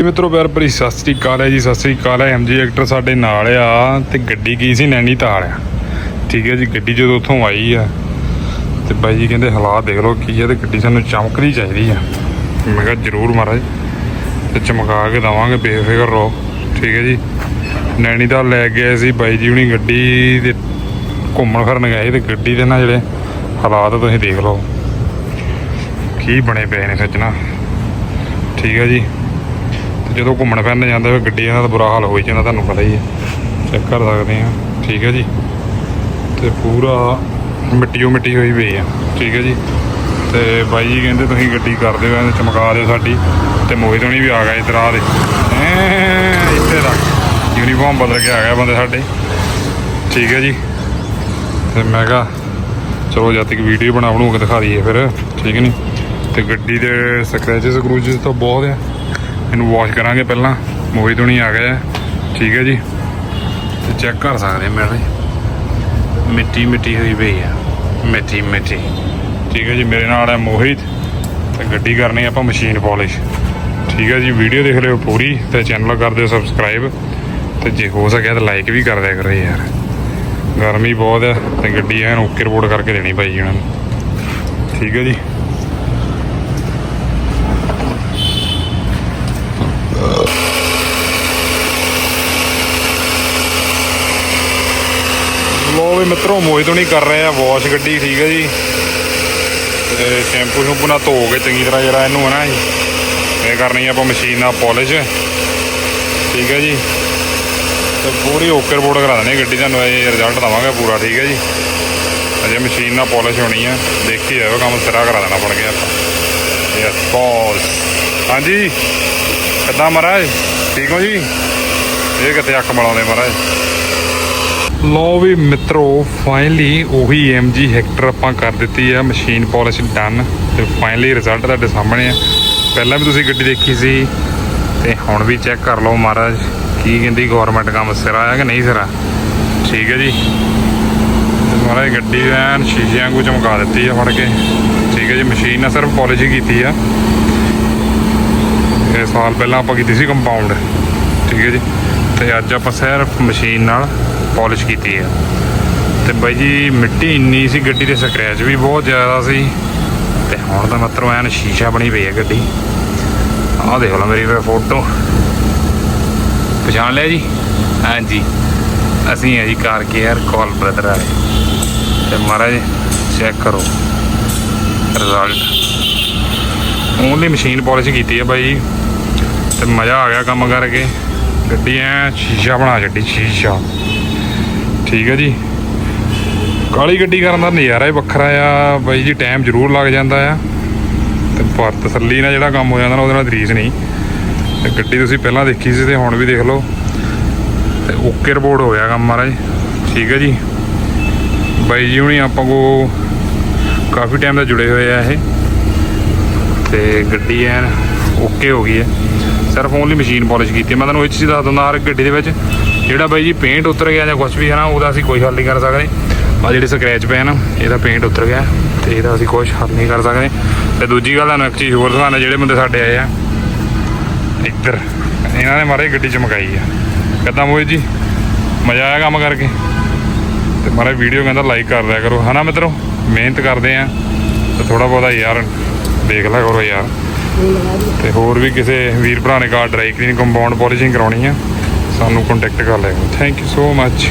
ਜੀ ਮਿੱਤਰੋ ਪਿਆਰ ਭਰੀ ਸਤਿ ਸ੍ਰੀ ਅਕਾਲ ਹੈ ਜੀ, ਸਤਿ ਸ੍ਰੀ ਅਕਾਲ ਹੈ। ਐਮਜੀ ਐਕਟਰ ਸਾਡੇ ਨਾਲ ਆ ਤੇ ਗੱਡੀ ਕੀ ਸੀ ਨੈਣੀਤਾਲ ਆ। ਠੀਕ ਹੈ ਜੀ, ਗੱਡੀ ਜਦੋਂ ਉੱਥੋਂ ਆਈ ਆ ਤੇ ਬਾਈ ਜੀ ਕਹਿੰਦੇ ਹਾਲਾਤ ਦੇਖ ਲਓ ਕੀ ਹੈ ਤੇ ਗੱਡੀ ਸਾਨੂੰ ਚਮਕਣੀ ਚਾਹੀਦੀ ਆ। ਮੈਂ ਕਿਹਾ ਜ਼ਰੂਰ ਮਹਾਰਾਜ, ਤੇ ਚਮਕਾ ਕੇ ਦਵਾਂਗੇ, ਬੇਫਿਕਰ ਰਹੋ। ਠੀਕ ਹੈ ਜੀ ਨੈਣੀਤਾਲ ਲੈ ਗਏ ਸੀ, ਬਾਈ ਜੀ ਹੁਣੀ ਗੱਡੀ ਤੇ ਘੁੰਮਣ ਫਿਰਨ ਗਏ ਤੇ ਗੱਡੀ ਦੇ ਨਾਲ ਜਿਹੜੇ ਹਾਲਾਤ ਤੁਸੀਂ ਦੇਖ ਲਓ। ਕੀ ਬਣੇ ਪਏ ਨੇ ਸੱਜਣਾ ਠੀਕ ਹੈ ਜੀ ਜਦੋਂ ਘੁੰਮਣ ਫਿਰਨ ਜਾਂਦੇ ਹੋਏ ਗੱਡੀਆਂ ਦਾ ਤਾਂ ਬੁਰਾ ਹਾਲ ਹੋ ਹੀ ਜਾਂਦਾ, ਤੁਹਾਨੂੰ ਪਤਾ ਹੀ ਹੈ। ਚੈੱਕ ਕਰ ਸਕਦੇ ਆ ਠੀਕ ਹੈ ਜੀ। ਤੇ ਪੂਰਾ ਮਿੱਟੀਓ ਮਿੱਟੀ ਹੋਈ ਪਈ ਆ। ਠੀਕ ਹੈ ਜੀ। ਤੇ ਬਾਈ ਜੀ ਕਹਿੰਦੇ ਤੁਸੀਂ ਗੱਡੀ ਕਰ ਦਿਓ, ਐਂ ਚਮਕਾ ਦਿਓ ਸਾਡੀ। ਤੇ ਮੋਹਿਤ ਹੋਣੀ ਵੀ ਆ ਗਿਆ ਇਧਰ ਆ ਦੇ ਇੱਥੇ ਦਾ ਯੂਨੀਫਾਰਮ ਬਦਲ ਕੇ ਆ ਗਿਆ ਬੰਦੇ ਸਾਡੇ। ਠੀਕ ਹੈ ਜੀ। ਤੇ ਮੈਂ ਕਿਹਾ, ਚਲੋ ਜਦ ਤੱਕ ਵੀਡੀਓ ਬਣਾ ਬਣੂ ਕੇ ਦਿਖਾ ਦਈਏ ਫਿਰ। ਠੀਕ ਨਹੀਂ ਤੇ ਗੱਡੀ ਦੇ ਸਕ੍ਰੈਚਸ ਸਕਰੂਚਸ ਤਾਂ ਬਹੁਤ ਆ। ਇਹਨੂੰ ਵਾਸ਼ ਕਰਾਂਗੇ ਪਹਿਲਾਂ। ਮੋਹਿਤ ਹੁਣੀ ਆ ਗਿਆ ਠੀਕ ਹੈ ਜੀ। ਤੇ ਚੈੱਕ ਕਰ ਸਕਦੇ ਆ ਮੇਰੇ ਮਿੱਟੀ ਮਿੱਟੀ ਹੋਈ ਪਈ ਆ। ਮਿੱਟੀ ਮਿੱਟੀ ਠੀਕ ਹੈ ਜੀ, ਮੇਰੇ ਨਾਲ ਹੈ ਮੋਹਿਤ। ਤੇ ਗੱਡੀ ਕਰਨੀ ਆਪਾਂ ਮਸ਼ੀਨ ਪਾਲਿਸ਼ ਠੀਕ ਹੈ ਜੀ ਵੀਡੀਓ ਦੇਖ ਲਿਓ ਪੂਰੀ ਤੇ ਚੈਨਲ ਕਰ ਦਿਓ ਸਬਸਕ੍ਰਾਈਬ ਤੇ ਜੇ ਹੋ ਸਕਿਆ ਤਾਂ ਲਾਈਕ ਵੀ ਕਰ ਦਿਆ ਕਰੋ ਯਾਰ। ਗਰਮੀ ਬਹੁਤ ਹੈ ਤੇ ਗੱਡੀ ਐਨ ਓਕੇ ਰਿਪੋਰਟ ਕਰਕੇ ਦੇਣੀ ਭਾਈ ਜੀ ਉਹਨਾਂ ਨੂੰ। ਠੀਕ ਹੈ ਜੀ। ਲੋ ਵੀ ਮਿੱਤਰੋ ਮੋਹਿਤ ਨਹੀਂ ਕਰ ਰਹੇ ਆ, ਵਾਸ਼ ਗੱਡੀ ਠੀਕ ਹੈ ਜੀ। ਤੇ ਸ਼ੈਂਪੂ ਸ਼ੈਂਪੂ ਨਾਲ ਧੋ ਕੇ ਚੰਗੀ ਤਰ੍ਹਾਂ ਜਿਹੜਾ ਇਹਨੂੰ ਹੈ ਨਾ ਜੀ, ਇਹ ਕਰਨੀ ਆਪਾਂ ਮਸ਼ੀਨ ਨਾਲ ਪਾਲਿਸ਼। ਠੀਕ ਹੈ ਜੀ। ਤੇ ਪੂਰੀ ਓਕੇ ਰਿਪੋਰਟ ਕਰਾ ਦੇਣੀ ਗੱਡੀ ਤੁਹਾਨੂੰ, ਇਹ ਰਿਜ਼ਲਟ ਦਵਾਂਗੇ ਪੂਰਾ, ਠੀਕ ਹੈ ਜੀ। ਅਜੇ ਮਸ਼ੀਨ ਨਾਲ ਪਾਲਿਸ਼ ਹੋਣੀ ਆ, ਦੇਖੀ ਆਇਓ ਕੰਮ ਸਿਰਾ ਕਰਾ ਦੇਣਾ ਪੜ ਗਿਆ ਆਪਾਂ। ਯੈਸ ਬੌਸ ਹਾਂਜੀ ਕਿੱਦਾਂ ਮਹਾਰਾਜ? ਠੀਕ ਹੋ ਜੀ? ਇਹ ਕਿਤੇ ਅੱਖ ਮਲਾਉਂਦੇ ਮਹਾਰਾਜ? ਲੋ ਵੀ ਮਿੱਤਰੋ ਫਾਈਨਲੀ ਉਹੀ MG ਹੈਕਟਰ ਆਪਾਂ ਕਰ ਦਿੱਤੀ ਆ ਮਸ਼ੀਨ ਪਾਲਿਸ਼ ਡਨ ਤੇ ਫਾਈਨਲੀ ਰਿਜ਼ਲਟ ਤੁਹਾਡੇ ਸਾਹਮਣੇ ਆ। ਪਹਿਲਾਂ ਵੀ ਤੁਸੀਂ ਗੱਡੀ ਦੇਖੀ ਸੀ ਤੇ ਹੁਣ ਵੀ ਚੈੱਕ ਕਰ ਲਓ ਮਹਾਰਾਜ, ਕੀ ਕਹਿੰਦੀ ਗਵਰਨਮੈਂਟ ਕੰਮ ਸਿਰਾ ਆ ਕਿ ਨਹੀਂ ਸਿਰਾ ਠੀਕ ਹੈ ਜੀ। ਤੇ ਮਹਾਰਾਜ ਗੱਡੀ ਐਨ ਸ਼ੀਸ਼ਿਆਂ ਨੂੰ ਚਮਕਾ ਦਿੱਤੀ ਆ ਫੜ ਕੇ। ਠੀਕ ਹੈ ਜੀ ਮਸ਼ੀਨ ਨਾਲ ਸਿਰਫ ਪਾਲਿਸ਼ ਹੀ ਕੀਤੀ ਆ। ਇਹ ਸਾਲ ਪਹਿਲਾਂ ਆਪਾਂ ਕੀਤੀ ਸੀ ਕੰਪਾਊਂਡ ਠੀਕ ਹੈ ਜੀ। ਤੇ ਅੱਜ ਆਪਾਂ ਸਿਰਫ ਮਸ਼ੀਨ ਨਾਲ ਪਾਲਿਸ਼ ਕੀਤੀ ਹੈ। ਤੇ ਬਾਈ ਜੀ, ਮਿੱਟੀ ਇੰਨੀ ਸੀ, ਗੱਡੀ ਦੇ ਸਕ੍ਰੈਚ ਵੀ ਬਹੁਤ ਜ਼ਿਆਦਾ ਸੀ। ਤੇ ਹੁਣ ਤਾਂ ਮਤਲਬ ਐਨ ਸ਼ੀਸ਼ਾ ਬਣੀ ਪਈ ਹੈ ਗੱਡੀ। ਆਹ ਦੇਖ ਲਓ ਮੇਰੀ ਫੋਟੋ ਪਛਾਣ ਲਿਆ ਜੀ? ਹਾਂਜੀ। ਅਸੀਂ ਹੈ ਜੀ ਕਾਰ ਕੇਅਰ ਕਾਲ ਬ੍ਰਦਰ ਵਾਲੇ। ਤੇ ਮਹਾਰਾਜ ਚੈੱਕ ਕਰੋ। ਰਿਜ਼ਲਟ ਓਨਲੀ ਮਸ਼ੀਨ ਪਾਲਿਸ਼ ਕੀਤੀ ਹੈ ਬਾਈ ਜੀ। ਤੇ ਮਜ਼ਾ ਆ ਗਿਆ ਕੰਮ ਕਰਕੇ। ਗੱਡੀ ਐ ਸ਼ੀਸ਼ਾ ਬਣਾ ਛੱਡੀ, ਸ਼ੀਸ਼ਾ। ਠੀਕ ਹੈ ਜੀ। ਕਾਲੀ ਗੱਡੀ ਕਰਨ ਦਾ ਨਜ਼ਾਰਾ ਹੀ ਵੱਖਰਾ ਆ। ਬਾਈ ਜੀ ਟਾਈਮ ਜ਼ਰੂਰ ਲੱਗ ਜਾਂਦਾ ਆ। ਤੇ ਪਰ ਤਸੱਲੀ ਨਾਲ ਜਿਹੜਾ ਕੰਮ ਹੋ ਜਾਂਦਾ ਨਾ, ਉਹਦੇ ਨਾਲ ਤਰੀਸ ਨਹੀਂ। ਤੇ ਗੱਡੀ ਤੁਸੀਂ ਪਹਿਲਾਂ ਦੇਖੀ ਸੀ ਤੇ ਹੁਣ ਵੀ ਦੇਖ ਲਓ। ਤੇ ਓਕੇ ਰਿਪੋਰਟ ਹੋ ਗਿਆ ਕੰਮ ਮਹਾਰਾਜ। ਠੀਕ ਹੈ ਜੀ। ਬਾਈ ਜੀ ਹੁਣੀ ਆਪਾਂ ਕੋ ਕਾਫੀ ਟਾਈਮ ਦਾ ਜੁੜੇ ਹੋਏ ਆ ਇਹ। ਤੇ ਗੱਡੀ ਐਨ ਓਕੇ ਹੋ ਗਈ ਹੈ। ਸਿਰਫ ਓਨਲੀ ਮਸ਼ੀਨ ਪਾਲਿਸ਼ ਕੀਤੀ ਮੈਂ ਤੁਹਾਨੂੰ ਇਹ ਚੀਜ਼ ਦੱਸ ਦਿੰਦਾ, ਹਰ ਇੱਕ ਗੱਡੀ ਦੇ ਵਿੱਚ ਜਿਹੜਾ ਬਾਈ ਜੀ ਪੇਂਟ ਉਤਰ ਗਿਆ ਜਾਂ ਕੁਝ ਵੀ ਹੈ ਨਾ, ਉਹਦਾ ਅਸੀਂ ਕੋਈ ਹੱਲ ਨਹੀਂ ਕਰ ਸਕਦੇ। ਆ ਜਿਹੜੇ ਸਕ੍ਰੈਚ ਪਏ ਨਾ, ਇਹਦਾ ਪੇਂਟ ਉਤਰ ਗਿਆ ਤੇ ਇਹਦਾ ਅਸੀਂ ਕੁਝ ਹੱਲ ਨਹੀਂ ਕਰ ਸਕਦੇ। ਤੇ ਦੂਜੀ ਗੱਲ, ਤੁਹਾਨੂੰ ਇੱਕ ਚੀਜ਼ ਹੋਰ ਦਿਖਾਉਣਾ, ਜਿਹੜੇ ਬੰਦੇ ਸਾਡੇ ਆਏ ਆ, ਇੱਧਰ, ਇਹਨਾਂ ਨੇ ਮਾਰੇ ਗੱਡੀ ਚਮਕਾਈ ਆ। ਕਿੱਦਾਂ ਮੋਹਿਤ ਜੀ, ਮਜ਼ਾ ਆਇਆ ਕੰਮ ਕਰਕੇ? ਤੇ ਮਾਰੇ ਵੀਡੀਓ ਕਹਿੰਦਾ ਲਾਈਕ ਕਰ ਦਿਆ ਕਰੋ। ਹਨਾ ਮਿੱਤਰੋ, ਮਿਹਨਤ ਕਰਦੇ ਆ। ਤੇ ਥੋੜਾ ਬਹੁਤਾ ਯਾਰ, ਦੇਖ ਲਿਆ ਕਰੋ ਯਾਰ। ਤੇ ਹੋਰ ਵੀ ਕਿਸੇ ਵੀਰ ਭਰਾ ਨੇ car dry clean compound polishing ਕਰਾਉਣੀ ਆ। ਸਾਨੂੰ ਕੰਟੈਕਟ ਕਰ ਲਿਓ ਥੈਂਕ ਯੂ ਸੋ ਮੱਚ